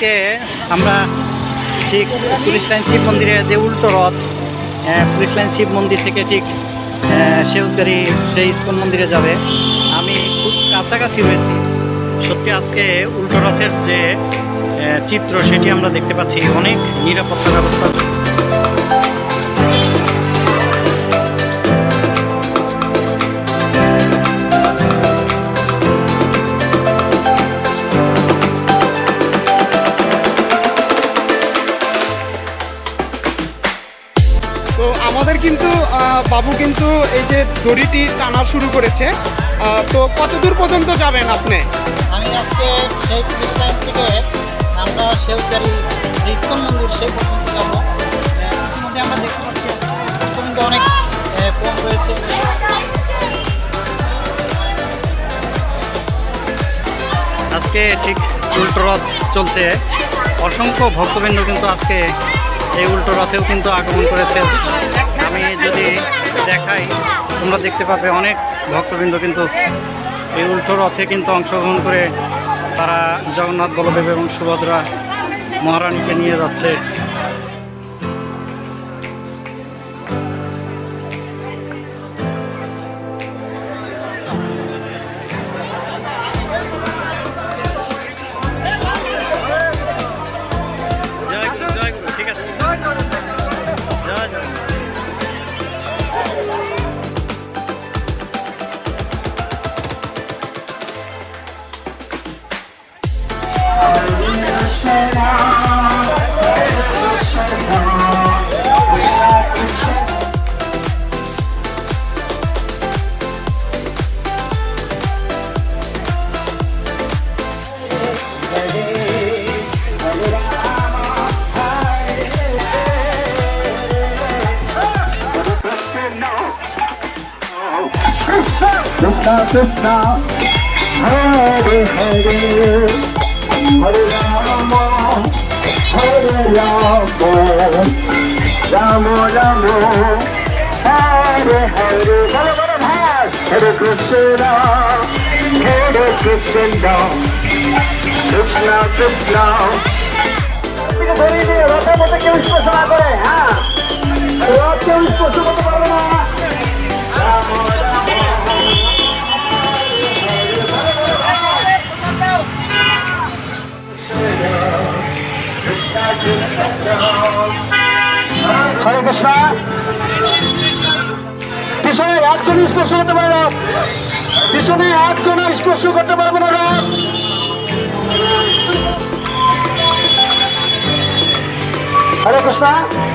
আজকে আমরা ঠিক পুলিশ লাইন শিব মন্দিরে যে উল্টো রথ পুলিশ লাইন শিব মন্দির থেকে ঠিক আহ, সেউজগাড়ি সেই ইস্কন মন্দিরে যাবে। আমি খুব কাছাকাছি রয়েছি। সত্যি আজকে উল্টো রথের যে চিত্র সেটি আমরা দেখতে পাচ্ছি। অনেক নিরাপত্তা ব্যবস্থা কিন্তু এই যে দড়িটি টানা শুরু করেছে তো কত দূর পর্যন্ত যাবেন আপনি? আমি আজকে সেই পুলিশ লাইন থেকে আমরা যে ইস্কন মন্দির সেই পর্যন্ত যাব। ইতিমধ্যে আমরা দেখতে পাচ্ছি পর্যন্ত অনেক কম রয়েছে। আজকে ঠিক উল্টো রথ চলছে। অসংখ্য ভক্তবৃন্দ কিন্তু আজকে এই উল্টো রথেও কিন্তু আগমন করেছে। আমি যদি দেখাই। তোমরা দেখতে পাবে অনেক ভক্তবৃন্দ কিন্তু এই উল্টো রথে কিন্তু অংশগ্রহণ করে তারা জগন্নাথ বলদেব এবং সুভদ্রা মহারানীকে নিয়ে যাচ্ছে। Krishna Krishna Hare Hare Hare Rama Hare Rama Rama Rama Hare Hare Bolo bolo bhai Hare Krishna Hare Krishna Krishna Krishna ধরে নিয়ে রথের মধ্যে কেউ স্পর্শ না করে হ্যাঁ রথ কেউ স্পর্শ করতে পারবে না হরে কৃষ্ণ। পিছনে একজন স্পর্শ করতে পারে না। পিছনে একজন স্পর্শ করতে পারবে না রথ। হরে কৃষ্ণ।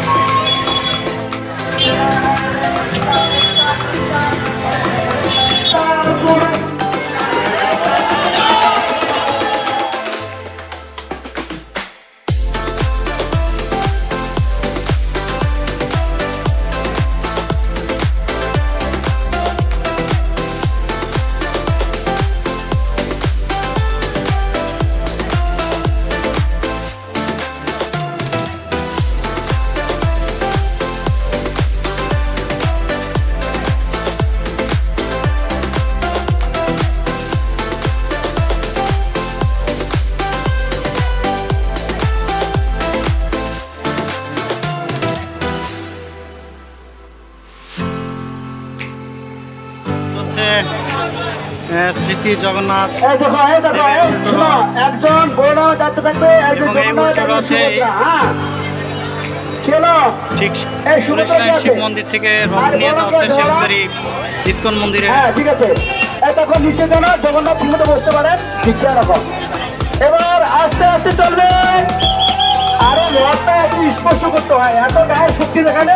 শ্রী শ্রী জগন্নাথ। একজন যাতে থাকবে হ্যাঁ। ঠিক শিব মন্দির থেকে রথ নিয়ে যাওয়া হচ্ছে ইস্কন মন্দিরে। হ্যাঁ ঠিক আছে। তখন নিচে যেন জগন্নাথ মতো বসতে পারেন নিচে রাখো এবার আস্তে আস্তে চলবে। আরও রথটা একটু স্পর্শ করতে হয়। এত গায়ের শক্তি দেখানে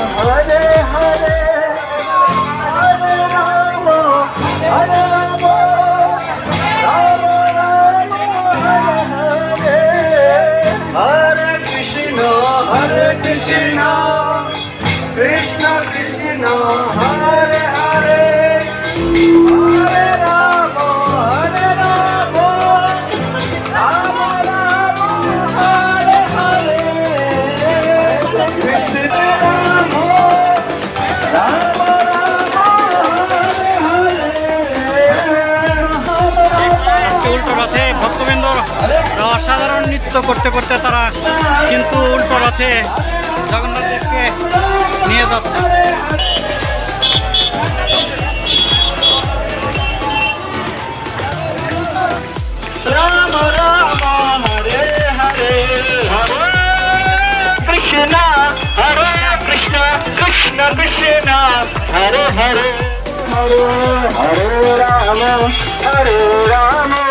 কৃষ্ণ কৃষ্ণ, হরে হরে। হরে রাম হরে রাম। রাম রাম, হরে হরে। কৃষ্ণ, রাম। রাম উল্টো রথে ভক্তবৃন্দর অসাধারণ নৃত্য করতে করতে তারা কিন্তু উল্টো রথে জগন্নাথ দেবকে নিয়ে যাচ্ছে রাম রাম হরে হরে হরে কৃষ্ণ হরে কৃষ্ণ কৃষ্ণ কৃষ্ণ হরে হরে হরে হরে রাম হরে রাম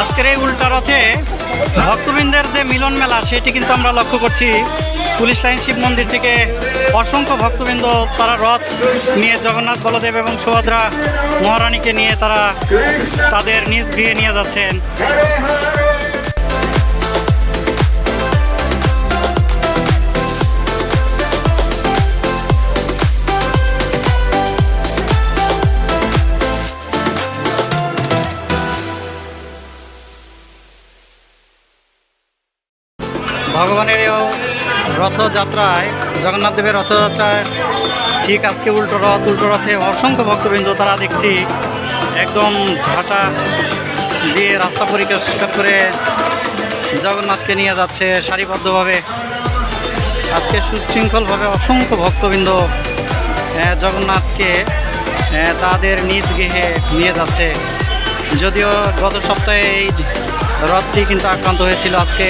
আজকের এই উল্টা রথে ভক্তবৃন্দের যে মিলন মেলা, সেটি কিন্তু আমরা লক্ষ্য করছি। পুলিশ লাইন শিব মন্দির থেকে অসংখ্য ভক্তবৃন্দ তারা রথ নিয়ে জগন্নাথ, বলদেব এবং সুভদ্রা মহারানীকে নিয়ে তারা তাদের নিজ গৃহে নিয়ে যাচ্ছেন। ভগবানের রথযাত্রায়, জগন্নাথ দেবের রথযাত্রায় ঠিক আজকে উল্টো রথ, উল্টো রথে অসংখ্য ভক্তবৃন্দ তারা দেখছি একদম ঝাঁটা দিয়ে রাস্তা পরিষ্কার করে জগন্নাথকে নিয়ে যাচ্ছে সারিবদ্ধভাবে। আজকে সুশৃঙ্খলভাবে অসংখ্য ভক্তবৃন্দ জগন্নাথকে তাদের নিজ গৃহে নিয়ে যাচ্ছে। যদিও গত সপ্তাহে এই রথটি কিন্তু আক্রান্ত হয়েছিল আজকে।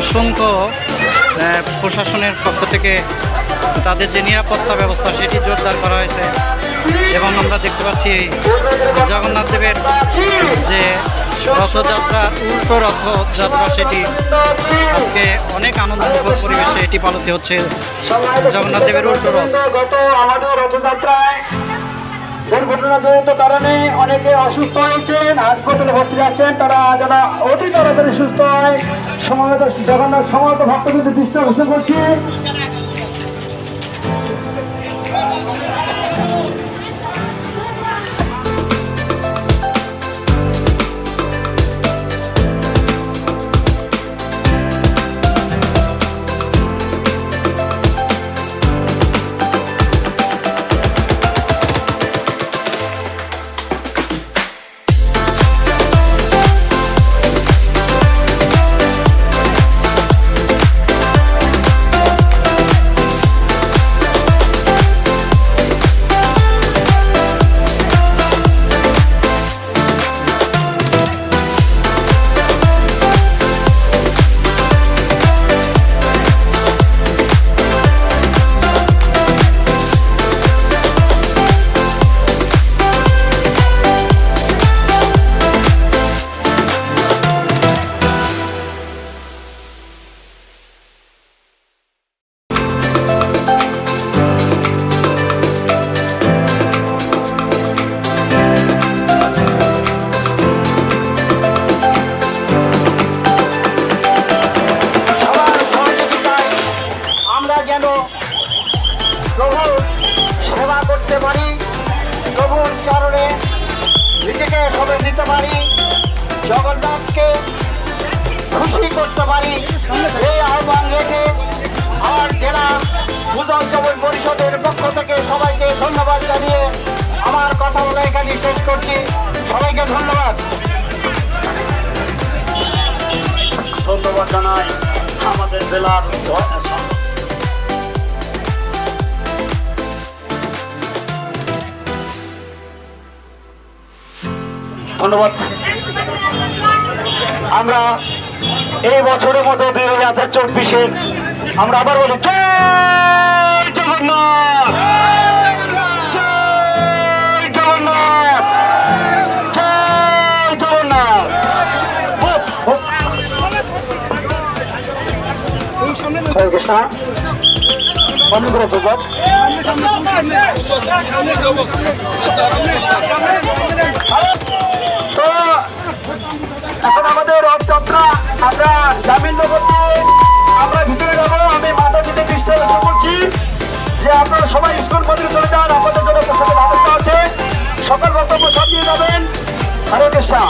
অসংখ্য প্রশাসনের পক্ষ থেকে তাদের যে নিরাপত্তা ব্যবস্থা সেটি জোরদার করা হয়েছে। এবং আমরা দেখতে পাচ্ছি জগন্নাথ দেবের যে রথযাত্রা, উল্টো রথযাত্রা সেটি আজকে অনেক আনন্দমুখর পরিবেশে এটি পালিত হচ্ছে জগন্নাথ দেবের উল্টো রথ। গত আমাদের রথযাত্রায় দুর্ঘটনাজনিত কারণে অনেকে অসুস্থ হয়েছেন, হাসপাতালে ভর্তি যাচ্ছেন তারা যেন অতি তাড়াতাড়ি সুস্থ হয়। সমবেত জগন্নাথ সমবেত ভক্তদের দৃষ্টি আকর্ষণ করছি। দিতে পারি, জগন্নাথকে খুশি করতে পারি, এই আহ্বান রেখে আমার জেলা পূজন চবন পরিষদের পক্ষ থেকে সবাইকে ধন্যবাদ জানিয়ে আমার কথা বলে এখানে শেষ করছি। সবাইকে ধন্যবাদ। ধন্যবাদ জানাই আমাদের জেলার আমরা এই বছরের মতো দুই হাজার চব্বিশে আমরা আবার বলি জয় জগন্নাথ জয় জগন্নাথ জয় জগন্নাথ না বন্ধ করে দেবো তো এখন আমাদের রথযাত্রা, আমরা জামিন নগরী আমরা ভিতরে যাব, আমি মাতা দিতে বিশ্বাস আকর্ষণ করছি যে আপনারা সবাই স্কুল মন্দিরে চলে যান, আপনাদের জন্য প্রসাদের ব্যবস্থা আছে। সকল বক্তব্য সব দিয়ে যাবেন। হরে কৃষ্ণা।